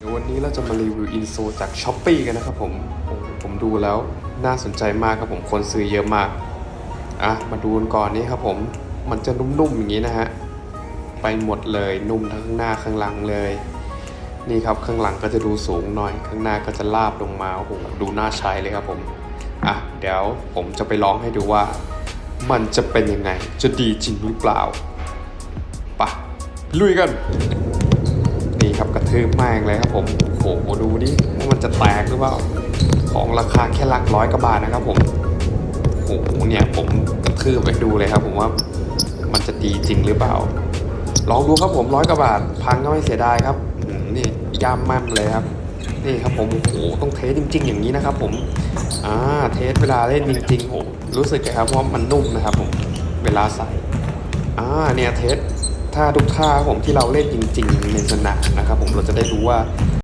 เดี๋ยววันนี้เราจะมารีวิวอินโซจากช้อปปีกันนะครับผมโอ้ผมดูแล้วน่าสนใจมากครับผมคนซื้อเยอะมาก อะ มาดูกันก่อนนี่ครับผม มันจะนุ่มๆอย่างนี้นะฮะ ไปหมดเลยนุ่มทั้งหน้าข้างหลังเลย นี่ครับข้างหลังก็จะดูสูงหน่อย ข้างหน้าก็จะลาบลงมาโอ้โหดูน่าใช้เลยครับผม อะ เดี๋ยวผมจะไปลองให้ดูว่า มันจะเป็นยังไง จะดีจริงหรือเปล่าไปะลุยกัน ทืบม่งเลยครับผมโอ้โหดูดิว่ามันจะแตกหรือเปล่าของราคาแค่หลักร้อยกว่าบาทนะครับผมโอ้โหเนี่ยผมกระทืบไปดูเลยครับ ผมว่ามันจะดีจริงหรือเปล่า ลองดูครับผมร้อยกว่าบาท พังก็ไม่เสียดายครับนี่ย่ำแม่มเลยครับนี่ครับผมโอ้โหต้องเทสจริง ๆ อย่างนี้นะครับ ผมอ่าเทสเวลาเล่นจริงๆโอ้โหรู้สึกเลยครับว่ามันนุ่มนะครับ ผมเวลาใส่อ่าเนี่ยเทส ถ้าทุกท่าผมที่เราเล่นจริง ๆ ในสนามนะครับ ผมเราจะได้รู้ว่า